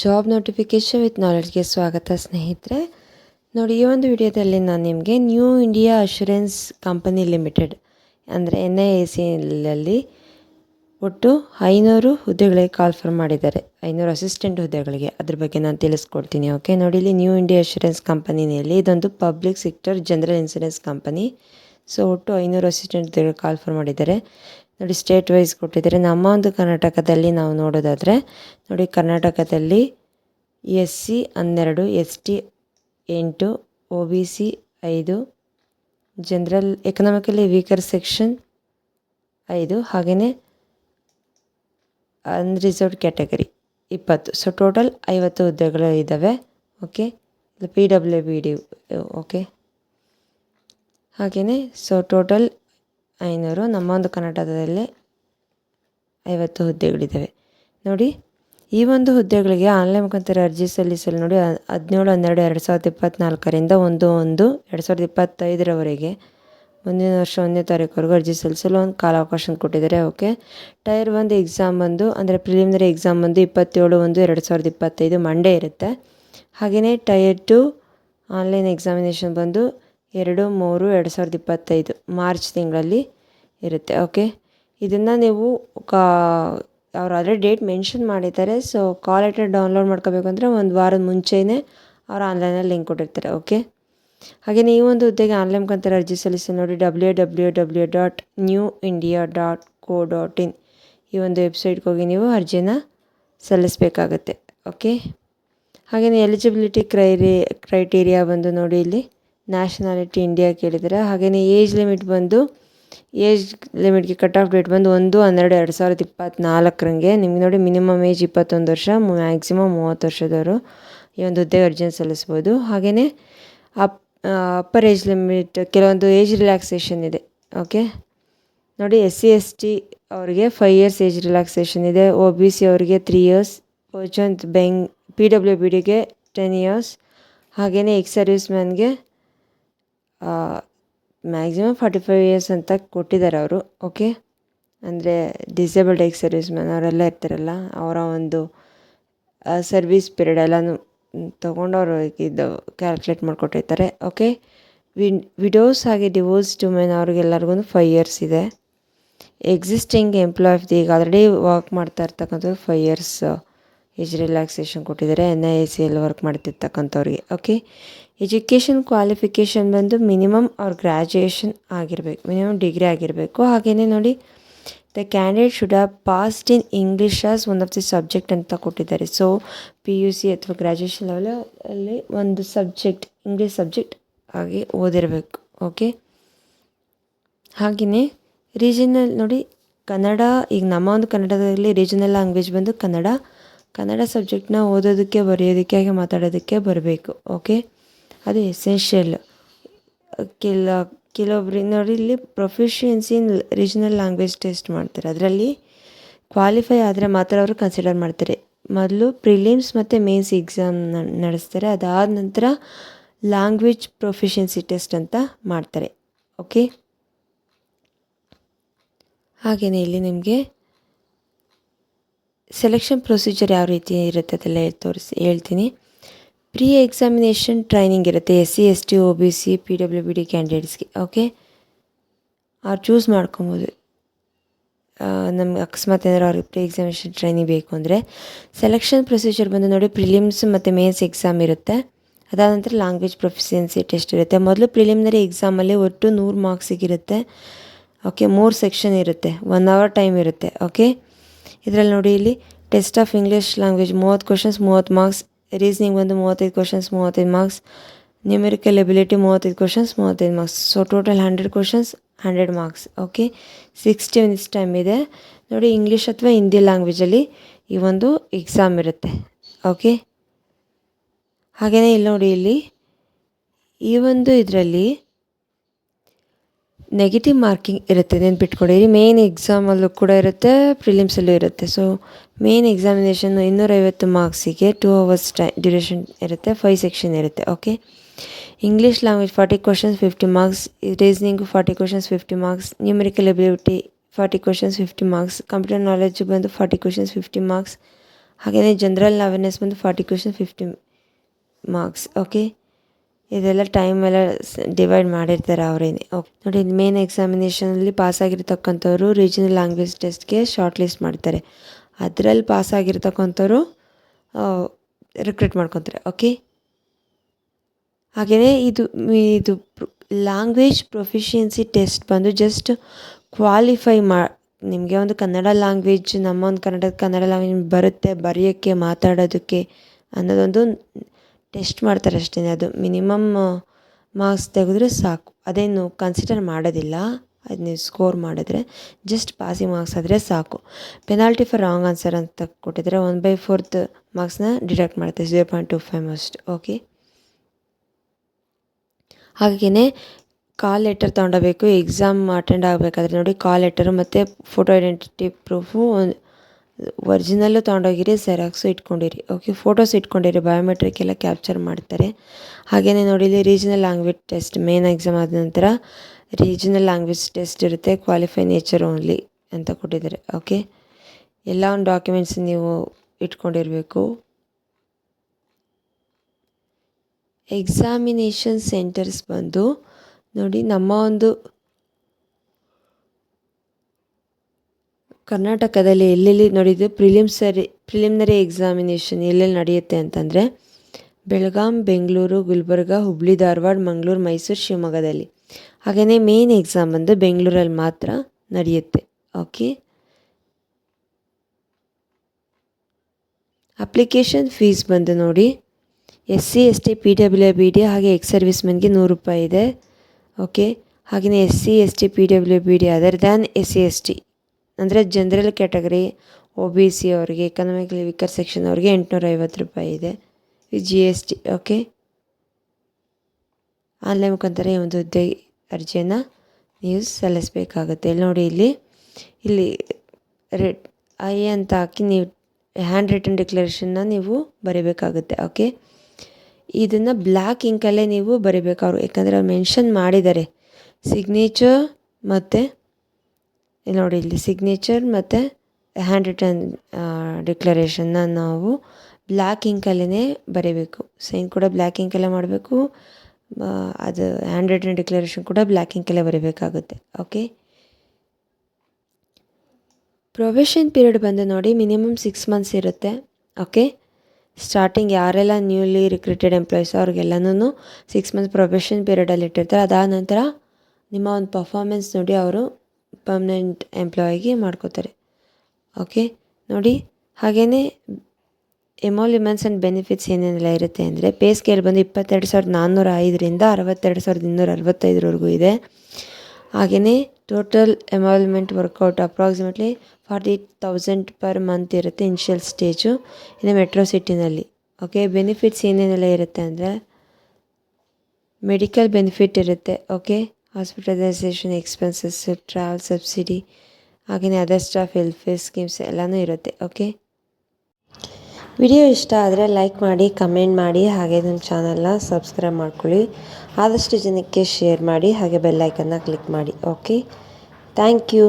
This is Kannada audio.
ಜಾಬ್ ನೋಟಿಫಿಕೇಷನ್ ವಿತ್ ನಾಲೆಡ್ಜ್ಗೆ ಸ್ವಾಗತ, ಸ್ನೇಹಿತರೆ. ನೋಡಿ, ಈ ಒಂದು ವಿಡಿಯೋದಲ್ಲಿ ನಾನು ನಿಮಗೆ new India assurance company limited ಅಂದರೆ ಎನ್ ಐ ಎ ಸಿಯಲ್ಲಿ ಒಟ್ಟು ಐನೂರು ಹುದ್ದೆಗಳಿಗೆ ಕಾಲ್ಫರ್ ಮಾಡಿದ್ದಾರೆ. ಐನೂರು ಅಸಿಸ್ಟೆಂಟ್ ಹುದ್ದೆಗಳಿಗೆ. ಅದ್ರ ಬಗ್ಗೆ ನಾನು ತಿಳಿಸ್ಕೊಡ್ತೀನಿ ಓಕೆ ನೋಡಿ, ಇಲ್ಲಿ ನ್ಯೂ ಇಂಡಿಯಾ ಅಶೂರೆನ್ಸ್ ಕಂಪನಿನಲ್ಲಿ ಇದೊಂದು public sector general insurance company so ಒಟ್ಟು ಐನೂರು ಅಸಿಸ್ಟೆಂಟ್ ಹುದ್ದೆಗಳು ಕಾಲ್ಫರ್ ಮಾಡಿದ್ದಾರೆ. ನೋಡಿ ಸ್ಟೇಟ್ ವೈಸ್ ಕೊಟ್ಟಿದ್ದಾರೆ. ನಮ್ಮ ಒಂದು ಕರ್ನಾಟಕದಲ್ಲಿ ನಾವು ನೋಡೋದಾದರೆ, ನೋಡಿ, ಕರ್ನಾಟಕದಲ್ಲಿ ಎಸ್ ಸಿ ಹನ್ನೆರಡು ಎಸ್ ಟಿ ಎಂಟು ಒ ಬಿ ಸಿ ಐದು ಜನರಲ್ ಎಕನಾಮಿಕಲಿ ವೀಕರ್ ಸೆಕ್ಷನ್ ಐದು ಹಾಗೆಯೇ ಅನ್ರಿಸರ್ವ್ಡ್ ಕ್ಯಾಟಗರಿ ಇಪ್ಪತ್ತು. ಸೊ ಟೋಟಲ್ ಐವತ್ತು ಹುದ್ದೆಗಳು ಇದ್ದಾವೆ okay P W B D okay ಹಾಗೆಯೇ ಸೊ ಟೋಟಲ್ ಐನೂರು ನಮ್ಮ ಒಂದು ಕರ್ನಾಟಕದಲ್ಲಿ ಐವತ್ತು ಹುದ್ದೆಗಳಿದ್ದಾವೆ. ನೋಡಿ, ಈ ಒಂದು ಹುದ್ದೆಗಳಿಗೆ ಆನ್ಲೈನ್ ಮುಖಾಂತರ ಅರ್ಜಿ ಸಲ್ಲಿಸಲು ನೋಡಿ ಹದಿನೇಳು, ಹನ್ನೆರಡು, ಎರಡು ಸಾವಿರದ ಇಪ್ಪತ್ತ್ನಾಲ್ಕರಿಂದ ಒಂದು ಒಂದು, ಎರಡು ಸಾವಿರದ ಇಪ್ಪತ್ತೈದರವರೆಗೆ ಮುಂದಿನ ವರ್ಷ ಒಂದನೇ ತಾರೀಕುವರೆಗೂ ಅರ್ಜಿ ಸಲ್ಲಿಸಲು ಒಂದು ಕಾಲಾವಕಾಶ ಕೊಟ್ಟಿದ್ದಾರೆ. ಓಕೆ, ಟೈರ್ ಒಂದು ಎಕ್ಸಾಮ್ ಬಂದು ಅಂದರೆ ಪ್ರಿಲಿಮಿನರಿ ಎಕ್ಸಾಮ್ ಬಂದು ಇಪ್ಪತ್ತೇಳು, ಒಂದು, ಎರಡು ಸಾವಿರದ ಇಪ್ಪತ್ತೈದು ಮಂಡೇ ಇರುತ್ತೆ. ಹಾಗೆಯೇ ಟೈರ್ ಟು ಆನ್ಲೈನ್ ಎಕ್ಸಾಮಿನೇಷನ್ ಬಂದು ಎರಡು ಮೂರು ಎರಡು ಸಾವಿರದ ಇಪ್ಪತ್ತೈದು ಮಾರ್ಚ್ ತಿಂಗಳಲ್ಲಿ ಇರುತ್ತೆ ಓಕೆ ಇದನ್ನು ನೀವು ಕಾ ಅವ್ರು ಆಲ್ರೆಡಿ ಡೇಟ್ ಮೆನ್ಷನ್ ಮಾಡಿದ್ದಾರೆ ಸೊ ಕಾಲ್ ಲೆಟರ್ ಡೌನ್ಲೋಡ್ ಮಾಡ್ಕೋಬೇಕು ಅಂದರೆ ಒಂದು ವಾರದ ಮುಂಚೆಯೇ ಅವ್ರು ಆನ್ಲೈನಲ್ಲಿ ಲಿಂಕ್ ಕೊಟ್ಟಿರ್ತಾರೆ ಓಕೆ ಹಾಗೆ ಈ ಒಂದು ಹುದ್ದೆಗೆ ಆನ್ಲೈನ್ ಮುಖಾಂತರ ಅರ್ಜಿ ಸಲ್ಲಿಸಿ ನೋಡಿ W W W dot new India dot co dot in ಈ ಒಂದು ವೆಬ್ಸೈಟ್ಗೆ ಹೋಗಿ ನೀವು ಅರ್ಜಿನ ಸಲ್ಲಿಸಬೇಕಾಗತ್ತೆ ಓಕೆ ಹಾಗೆಯೇ ಎಲಿಜಿಬಿಲಿಟಿ ಕ್ರೈರಿ ಕ್ರೈಟೀರಿಯಾ ಬಂದು ನೋಡಿ ಇಲ್ಲಿ. ನ್ಯಾಷನಾಲಿಟಿ ಇಂಡಿಯಾ ಕೇಳಿದ್ದಾರೆ ಹಾಗೆಯೇ ಏಜ್ ಲಿಮಿಟ್ ಬಂದು ಏಜ್ ಲಿಮಿಟ್ಗೆ ಕಟ್ ಆಫ್ ಡೇಟ್ ಬಂದು ಒಂದು, ಹನ್ನೆರಡು, ಎರಡು ಸಾವಿರದ ಇಪ್ಪತ್ತ್ನಾಲ್ಕರಂಗೆ ನಿಮ್ಗೆ ನೋಡಿ ಮಿನಿಮಮ್ ಏಜ್ ಇಪ್ಪತ್ತೊಂದು ವರ್ಷ ಮ್ಯಾಕ್ಸಿಮಮ್ ಮೂವತ್ತು ವರ್ಷದವರು ಈ ಒಂದು ಹುದ್ದೆಗೆ ಅರ್ಜಿನ ಸಲ್ಲಿಸ್ಬೋದು. ಹಾಗೆಯೇ ಅಪ್ ಅಪ್ಪರ್ ಏಜ್ ಲಿಮಿಟ್ ಕೆಲವೊಂದು ಏಜ್ ರಿಲ್ಯಾಕ್ಸೇಷನ್ ಇದೆ. ಓಕೆ ನೋಡಿ ಎಸ್ ಸಿ ಎಸ್ ಟಿ ಅವರಿಗೆ ಫೈವ್ ಇಯರ್ಸ್ ಏಜ್ ರಿಲ್ಯಾಕ್ಸೇಷನ್ ಇದೆ. ಒ ಬಿ ಸಿ ಅವರಿಗೆ ತ್ರೀ ಇಯರ್ಸ್ ಪರ್ಚಂತ್ ಬೆಂಗ್ ಪಿ ಡಬ್ಲ್ಯೂ ಬಿ ಡಿಗೆ ಟೆನ್ ಇಯರ್ಸ್ ಹಾಗೆಯೇ ಎಕ್ಸ್ ಸರ್ವಿಸ್ ಮ್ಯಾನ್ಗೆ ಮ್ಯಾಕ್ಸಿಮಮ್ ಫಾರ್ಟಿ ಫೈವ್ ಇಯರ್ಸ್ ಅಂತ ಕೊಟ್ಟಿದ್ದಾರೆ ಅವರು ಓಕೆ ಅಂದರೆ ಡಿಸೇಬಲ್ಡ್ ಎಕ್ಸ್ ಸರ್ವಿಸ್ ಮ್ಯಾನ್ ಅವರೆಲ್ಲ ಇರ್ತಾರಲ್ಲ, ಅವರ ಒಂದು ಸರ್ವಿಸ್ ಪೀರಿಯಡ್ ತೊಗೊಂಡು ಅವರು ಇದು ಕ್ಯಾಲ್ಕುಲೇಟ್ ಮಾಡಿಕೊಟ್ಟಿರ್ತಾರೆ ಓಕೆ ವಿನ್ ವಿಡೋಸ್ ಹಾಗೆ ಡಿವೋರ್ಸ್ಡ್ ವುಮೆನ್ ಅವ್ರಿಗೆಲ್ಲರಿಗೂ ಫೈವ್ ಇಯರ್ಸ್ ಇದೆ. ಎಕ್ಸಿಸ್ಟಿಂಗ್ ಎಂಪ್ಲಾಯ್ ಆಫ್ ದಿ ಈಗ ಆಲ್ರೆಡಿ ವರ್ಕ್ ಮಾಡ್ತಾ ಇರ್ತಕ್ಕಂಥದ್ದು ಫೈವ್ ಇಯರ್ಸ್ ಏಜ್ ರಿಲ್ಯಾಕ್ಸೇಷನ್ ಕೊಟ್ಟಿದ್ದಾರೆ ಎನ್ ಐ ಎ ಸಿ ಎಲ್ಲಿ ವರ್ಕ್ ಮಾಡ್ತಿರ್ತಕ್ಕಂಥವ್ರಿಗೆ ಓಕೆ ಎಜುಕೇಷನ್ ಕ್ವಾಲಿಫಿಕೇಷನ್ ಬಂದು ಮಿನಿಮಮ್ ಅವ್ರ ಗ್ರ್ಯಾಜುಯೇಷನ್ ಆಗಿರಬೇಕು. ಮಿನಿಮಮ್ ಡಿಗ್ರಿ ಆಗಿರಬೇಕು. ಹಾಗೆಯೇ ನೋಡಿ the candidate should have passed in English as one of the subject ಅಂತ ಕೊಟ್ಟಿದ್ದಾರೆ. ಸೊ ಪಿ ಯು ಸಿ ಅಥವಾ ಗ್ರ್ಯಾಜುಯೇಷನ್ ಲೆವೆಲಲ್ಲಿ ಒಂದು ಸಬ್ಜೆಕ್ಟ್ ಇಂಗ್ಲೀಷ್ ಸಬ್ಜೆಕ್ಟ್ ಆಗಿ ಓದಿರಬೇಕು. ಓಕೆ ಹಾಗೆಯೇ ರೀಜನಲ್ ನೋಡಿ, ಕನ್ನಡ, ಈಗ ನಮ್ಮ ಒಂದು ಕನ್ನಡದಲ್ಲಿ ರೀಜನಲ್ ಲ್ಯಾಂಗ್ವೇಜ್ ಬಂದು ಕನ್ನಡ ಕನ್ನಡ ಸಬ್ಜೆಕ್ಟ್ನ ಓದೋದಕ್ಕೆ, ಬರೆಯೋದಕ್ಕೆ, ಹಾಗೆ ಮಾತಾಡೋದಕ್ಕೆ ಬರಬೇಕು. ಓಕೆ ಅದು ಎಸೆನ್ಷಿಯಲ್ ಕೆಲ, ಕೆಲವೊಬ್ರು ನೋಡಿ ಇಲ್ಲಿ proficiency in regional language test ಮಾಡ್ತಾರೆ. ಅದರಲ್ಲಿ ಕ್ವಾಲಿಫೈ ಆದರೆ ಮಾತ್ರ ಅವರು ಕನ್ಸಿಡರ್ ಮಾಡ್ತಾರೆ. ಮೊದಲು ಪ್ರಿಲಿಮ್ಸ್ ಮತ್ತು ಮೇನ್ಸ್ ಎಕ್ಸಾಮ್ ನಡೆಸ್ತಾರೆ. ಅದಾದ ನಂತರ ಲ್ಯಾಂಗ್ವೇಜ್ ಪ್ರೊಫಿಷಿಯನ್ಸಿ ಟೆಸ್ಟ್ ಅಂತ ಮಾಡ್ತಾರೆ. ಓಕೆ ಹಾಗೆಯೇ ಇಲ್ಲಿ ನಿಮಗೆ ಸೆಲೆಕ್ಷನ್ ಪ್ರೊಸೀಜರ್ ಯಾವ ರೀತಿ ಇರುತ್ತೆ ಅದೆಲ್ಲ ತೋರಿಸಿ, ಹೇಳ್ತೀನಿ. ಪ್ರೀ ಎಕ್ಸಾಮಿನೇಷನ್ ಟ್ರೈನಿಂಗ್ ಇರುತ್ತೆ S C S T O B C P W B D ಕ್ಯಾಂಡಿಡೇಟ್ಸ್ಗೆ okay ಅವ್ರು ಚೂಸ್ ಮಾಡ್ಕೊಬೋದು. ನಮ್ಗೆ ಅಕಸ್ಮಾತ್ ಏನಾದ್ರು ಅವ್ರಿಗೆ ಪ್ರೀ ಎಕ್ಸಾಮಿನೇಷನ್ ಟ್ರೈನಿಂಗ್ ಬೇಕು ಅಂದರೆ ಸೆಲೆಕ್ಷನ್ ಪ್ರೊಸೀಜರ್ ಬಂದು ನೋಡಿ ಪ್ರಿಲಿಮ್ಸ್ ಮತ್ತು ಮೇನ್ಸ್ ಎಕ್ಸಾಮ್ ಇರುತ್ತೆ. ಅದಾದ ನಂತರ ಲ್ಯಾಂಗ್ವೇಜ್ ಪ್ರೊಫಿಷಿಯನ್ಸಿ ಟೆಸ್ಟ್ ಇರುತ್ತೆ. ಮೊದಲು ಪ್ರಿಲಿಮಿನರಿ ಎಕ್ಸಾಮಲ್ಲಿ ಒಟ್ಟು ನೂರು ಮಾರ್ಕ್ಸಿಗಿರುತ್ತೆ ಓಕೆ ಮೂರು ಸೆಕ್ಷನ್ ಇರುತ್ತೆ. ಒನ್ ಅವರ್ ಟೈಮ್ ಇರುತ್ತೆ ಓಕೆ ಇದರಲ್ಲಿ ನೋಡಿ ಇಲ್ಲಿ ಟೆಸ್ಟ್ ಆಫ್ ಇಂಗ್ಲೀಷ್ ಲ್ಯಾಂಗ್ವೇಜ್ ಮೂವತ್ತು ಕ್ವಶನ್ಸ್ ಮೂವತ್ತು ಮಾರ್ಕ್ಸ್ ರೀಸ್ನಿಂಗ್ ಬಂದು ಮೂವತ್ತೈದು ಕ್ವಶನ್ಸ್ ಮೂವತ್ತೈದು ಮಾರ್ಕ್ಸ್ ನ್ಯೂಮೆರಿಕಲ್ ಎಬಿಲಿಟಿ ಮೂವತ್ತೈದು ಕ್ವಶನ್ಸ್ ಮೂವತ್ತೈದು marks so total hundred questions hundred marks okay sixty minutes time ಇದೆ. ನೋಡಿ ಇಂಗ್ಲೀಷ್ ಅಥವಾ ಹಿಂದಿ ಲ್ಯಾಂಗ್ವೇಜಲ್ಲಿ ಈ ಒಂದು ಎಕ್ಸಾಮ್ ಇರುತ್ತೆ. ಓಕೆ ಹಾಗೆಯೇ ಇಲ್ಲಿ ನೋಡಿ, ಇಲ್ಲಿ ಈ ಒಂದು ಇದರಲ್ಲಿ ನೆಗೆಟಿವ್ ಮಾರ್ಕಿಂಗ್ ಇರುತ್ತೆ ನೆನ್ಪಿಟ್ಕೊಂಡಿರಿ ಮೇನ್ ಎಕ್ಸಾಮಲ್ಲೂ ಕೂಡ ಇರುತ್ತೆ ಪ್ರಿಲಿಮ್ಸಲ್ಲೂ ಇರುತ್ತೆ. ಸೊ ಮೇನ್ ಎಕ್ಸಾಮಿನೇಷನ್ ಇನ್ನೂರೈವತ್ತು ಮಾರ್ಕ್ಸಿಗೆ ಟೂ ಅವರ್ಸ್ ಟೈ ಡ್ಯೂರೇಷನ್ ಇರುತ್ತೆ ಫೈವ್ ಸೆಕ್ಷನ್ ಇರುತ್ತೆ okay English language forty questions fifty marks reasoning forty questions fifty marks numerical ability forty questions fifty marks computer knowledge ಬಂದು ಫಾರ್ಟಿ ಕ್ವಶನ್ಸ್ ಫಿಫ್ಟಿ ಮಾರ್ಕ್ಸ್ ಹಾಗೆಯೇ ಜನರಲ್ ಅವೇರ್ನೆಸ್ ಬಂದು forty question fifty marks okay ಇದೆಲ್ಲ ಟೈಮ್ ಎಲ್ಲ ಡಿವೈಡ್ ಮಾಡಿರ್ತಾರೆ ಅವರೇನೆ. ಓಕೆ, ನೋಡಿ ಮೇನ್ ಎಕ್ಸಾಮಿನೇಷನಲ್ಲಿ ಪಾಸ್ ಆಗಿರ್ತಕ್ಕಂಥವ್ರು ರೀಜನಲ್ ಲ್ಯಾಂಗ್ವೇಜ್ ಟೆಸ್ಟ್ಗೆ ಶಾರ್ಟ್ ಲಿಸ್ಟ್ ಮಾಡ್ತಾರೆ. ಅದರಲ್ಲಿ ಪಾಸ್ ಆಗಿರ್ತಕ್ಕಂಥವ್ರು ರಿಕ್ರೂಟ್ ಮಾಡ್ಕೊತಾರೆ ಓಕೆ ಹಾಗೆಯೇ ಇದು ಇದು ಲ್ಯಾಂಗ್ವೇಜ್ ಪ್ರೊಫಿಷಿಯನ್ಸಿ ಟೆಸ್ಟ್ ಬಂದು ಜಸ್ಟ್ ಕ್ವಾಲಿಫೈ ಮಾ, ನಿಮಗೆ ಒಂದು ಕನ್ನಡ ಲ್ಯಾಂಗ್ವೇಜ್ ನಮ್ಮ ಒಂದು ಕನ್ನಡ ಕನ್ನಡ ಲ್ಯಾಂಗ್ವೇಜ್ ಬರುತ್ತೆ, ಬರೆಯೋಕ್ಕೆ, ಮಾತಾಡೋದಕ್ಕೆ ಅನ್ನೋದೊಂದು ಟೆಸ್ಟ್ ಮಾಡ್ತಾರೆ ಅಷ್ಟೇ, ಅದು ಮಿನಿಮಮ್ ಮಾರ್ಕ್ಸ್ ತೆಗೆದ್ರೆ ಸಾಕು. ಅದೇನು ಕನ್ಸಿಡರ್ ಮಾಡೋದಿಲ್ಲ, ಅದು ನೀವು ಸ್ಕೋರ್ ಮಾಡಿದ್ರೆ ಜಸ್ಟ್ ಪಾಸಿಂಗ್ ಮಾರ್ಕ್ಸ್ ಆದರೆ ಸಾಕು. ಪೆನಾಲ್ಟಿ ಫಾರ್ ರಾಂಗ್ ಆನ್ಸರ್ ಅಂತ ಕೊಟ್ಟಿದ್ರೆ ಒನ್ ಬೈ ಫೋರ್ತ್ ಮಾರ್ಕ್ಸ್ನ ಡಿಡಕ್ಟ್ ಮಾಡುತ್ತೆ ಝೀರೋ ಪಾಯಿಂಟ್ ಟು ಫೈವ್ ಅಷ್ಟು ಓಕೆ ಹಾಗೆಯೇ ಕಾಲ್ ಲೆಟರ್ ತೊಗೊಂಡೋಗ್ಬೇಕು ಎಕ್ಸಾಮ್ ಅಟೆಂಡ್ ಆಗಬೇಕಾದ್ರೆ ನೋಡಿ ಕಾಲ್ ಲೆಟರು ಮತ್ತು ಫೋಟೋ ಐಡೆಂಟಿಟಿ ಪ್ರೂಫು ಒಂದು ಒರಿಜಿನಲ್ಲು ತೊಗೊಂಡೋಗಿರಿ ಸೆರಾಕ್ಸು ಇಟ್ಕೊಂಡಿರಿ. ಓಕೆ ಫೋಟೋಸ್ ಇಟ್ಕೊಂಡಿರಿ ಬಯೋಮೆಟ್ರಿಕ್ ಎಲ್ಲ ಕ್ಯಾಪ್ಚರ್ ಮಾಡ್ತಾರೆ. ಹಾಗೆಯೇ ನೋಡಿ, ಇಲ್ಲಿ regional language test main exam ಆದ ನಂತರ ರೀಜನಲ್ ಲ್ಯಾಂಗ್ವೇಜ್ ಟೆಸ್ಟ್ ಇರುತ್ತೆ ಕ್ವಾಲಿಫೈ ನೇಚರ್ ಓನ್ಲಿ ಅಂತ ಕೊಟ್ಟಿದ್ದಾರೆ. ಓಕೆ ಎಲ್ಲ ಒಂದು ಡಾಕ್ಯುಮೆಂಟ್ಸ್ ನೀವು ಇಟ್ಕೊಂಡಿರಬೇಕು. ಎಕ್ಸಾಮಿನೇಷನ್ ಸೆಂಟರ್ಸ್ ಬಂದು ನೋಡಿ, ನಮ್ಮ ಒಂದು ಕರ್ನಾಟಕದಲ್ಲಿ ಎಲ್ಲೆಲ್ಲಿ ನೋಡಿದ್ದು ಪ್ರಿಲಿಮ್ಸರಿ ಪ್ರಿಲಿಮಿನರಿ ಎಕ್ಸಾಮಿನೇಷನ್ ಎಲ್ಲೆಲ್ಲಿ ನಡೆಯುತ್ತೆ ಅಂತಂದರೆ, ಬೆಳಗಾಂ, ಬೆಂಗಳೂರು, ಗುಲ್ಬರ್ಗ, ಹುಬ್ಳಿ, ಧಾರವಾಡ, ಮಂಗಳೂರು, ಮೈಸೂರು, ಶಿವಮೊಗ್ಗದಲ್ಲಿ. ಹಾಗೆಯೇ ಮೇನ್ ಎಕ್ಸಾಮ್ ಬಂದು ಬೆಂಗಳೂರಲ್ಲಿ ಮಾತ್ರ ನಡೆಯುತ್ತೆ. ಓಕೆ ಅಪ್ಲಿಕೇಶನ್ ಫೀಸ್ ಬಂದು ನೋಡಿ S C S T P W B D ಹಾಗೆ ಎಕ್ಸ್ ಸರ್ವಿಸ್ ಮೆನ್ಗೆ ನೂರು ರೂಪಾಯಿ ಇದೆ. ಓಕೆ ಹಾಗೆಯೇ S C S T P W B D other than S C S T ಅಂದರೆ general category O B C ಅವರಿಗೆ ಎಕನಾಮಿಕಲಿ ವೀಕರ್ ಸೆಕ್ಷನ್ ಅವ್ರಿಗೆ ಎಂಟುನೂರ ಐವತ್ತು ರೂಪಾಯಿ ಇದೆ. G S T okay online ಮುಖಾಂತರ ಈ ಒಂದು ಹುದ್ದೆ ಅರ್ಜಿಯನ್ನು ನೀವು ಸಲ್ಲಿಸಬೇಕಾಗುತ್ತೆ. ಇಲ್ಲಿ ನೋಡಿ, ಇಲ್ಲಿ ಇಲ್ಲಿ ರೆಡ್ ಐ ಅಂತ ಹಾಕಿ ನೀವು ಹ್ಯಾಂಡ್ ರಿಟನ್ ಡಿಕ್ಲರೇಷನ್ನ ನೀವು ಬರೀಬೇಕಾಗುತ್ತೆ ಓಕೆ ಇದನ್ನು ಬ್ಲ್ಯಾಕ್ ಇಂಕಲ್ಲೇ ನೀವು ಬರೀಬೇಕು ಅವರು. ಯಾಕಂದರೆ ಅವ್ರು ಮೆನ್ಷನ್ ಮಾಡಿದ್ದಾರೆ. ಸಿಗ್ನೇಚರ್ ಮತ್ತು ಇಲ್ಲಿ ನೋಡಿ ಇಲ್ಲಿ ಸಿಗ್ನೇಚರ್ ಮತ್ತು ಹ್ಯಾಂಡ್ ರಿಟನ್ ಡಿಕ್ಲರೇಷನ್ನ ನಾವು ಬ್ಲ್ಯಾಕ್ ಇಂಕಲ್ಲೇ ಬರೀಬೇಕು. ಸೈನ್ ಕೂಡ ಬ್ಲ್ಯಾಕ್ ಇಂಕಲ್ಲೇ ಮಾಡಬೇಕು. ಅದು ಹ್ಯಾಂಡ್ ರಿಟರ್ನ್ ಡಿಕ್ಲರೇಷನ್ ಕೂಡ ಬ್ಲ್ಯಾಕ್ ಇಂಕಲ್ಲೇ ಬರೀಬೇಕಾಗುತ್ತೆ. ಓಕೆ ಪ್ರೊಬೇಷನ್ ಪೀರಿಯಡ್ ಬಂದು ನೋಡಿ ಮಿನಿಮಮ್ ಸಿಕ್ಸ್ ಮಂತ್ಸ್ ಇರುತ್ತೆ. ಓಕೆ ಸ್ಟಾರ್ಟಿಂಗ್ ಯಾರೆಲ್ಲ ನ್ಯೂಲಿ ರಿಕ್ರೂಟೆಡ್ ಎಂಪ್ಲಾಯೀಸ್ ಅವ್ರಿಗೆಲ್ಲನೂ ಸಿಕ್ಸ್ ಮಂತ್ಸ್ ಪ್ರೊಬೇಷನ್ ಪೀರಿಯಡಲ್ಲಿ ಇಟ್ಟಿರ್ತಾರೆ. ಅದಾದ ನಂತರ ನಿಮ್ಮ ಒಂದು ಪರ್ಫಾರ್ಮೆನ್ಸ್ ನೋಡಿ ಅವರು ಪರ್ಮನೆಂಟ್ ಎಂಪ್ಲಾಯಿಗೆ ಮಾಡ್ಕೋತಾರೆ. ಓಕೆ ನೋಡಿ ಹಾಗೆಯೇ ಎಮೋಲಿಮೆಂಟ್ಸ್ ಆ್ಯಂಡ್ ಬೆನಿಫಿಟ್ಸ್ ಏನೇನೆಲ್ಲ ಇರುತ್ತೆ ಅಂದರೆ ಪೇ ಸ್ಕೇಲ್ ಬಂದು ಇಪ್ಪತ್ತೆರಡು ಸಾವಿರದ ನಾನ್ನೂರ ಐದರಿಂದ ಅರವತ್ತೆರಡು ಸಾವಿರದ ಇನ್ನೂರ ಅರವತ್ತೈದರವರೆಗೂ ಇದೆ. ಹಾಗೆಯೇ total emolument work out approximately forty thousand per month ಇರುತ್ತೆ ಇನಿಷಿಯಲ್ ಸ್ಟೇಜು ಇನ್ನು ಮೆಟ್ರೋ ಸಿಟಿನಲ್ಲಿ ಓಕೆ ಬೆನಿಫಿಟ್ಸ್ ಏನೇನೆಲ್ಲ ಇರುತ್ತೆ ಅಂದರೆ ಮೆಡಿಕಲ್ ಬೆನಿಫಿಟ್ ಇರುತ್ತೆ. Okay hospitalisation expenses travel subsidy ಹಾಗೆಯೇ ಅದರ್ ಸ್ಟಾಫ್ ವೆಲ್ಫೇರ್ ಸ್ಕೀಮ್ಸ್ ಎಲ್ಲನೂ ಇರುತ್ತೆ ಓಕೆ ವಿಡಿಯೋ ಇಷ್ಟ ಆದರೆ ಲೈಕ್ ಮಾಡಿ ಕಮೆಂಟ್ ಮಾಡಿ, ಹಾಗೆ ನಮ್ಮ ಚಾನಲ್ನ ಸಬ್ಸ್ಕ್ರೈಬ್ ಮಾಡ್ಕೊಳ್ಳಿ. ಆದಷ್ಟು ಜನಕ್ಕೆ ಶೇರ್ ಮಾಡಿ, ಹಾಗೆ ಬೆಲ್ಲೈಕನ್ನ ಕ್ಲಿಕ್ ಮಾಡಿ ಓಕೆ ಥ್ಯಾಂಕ್ ಯು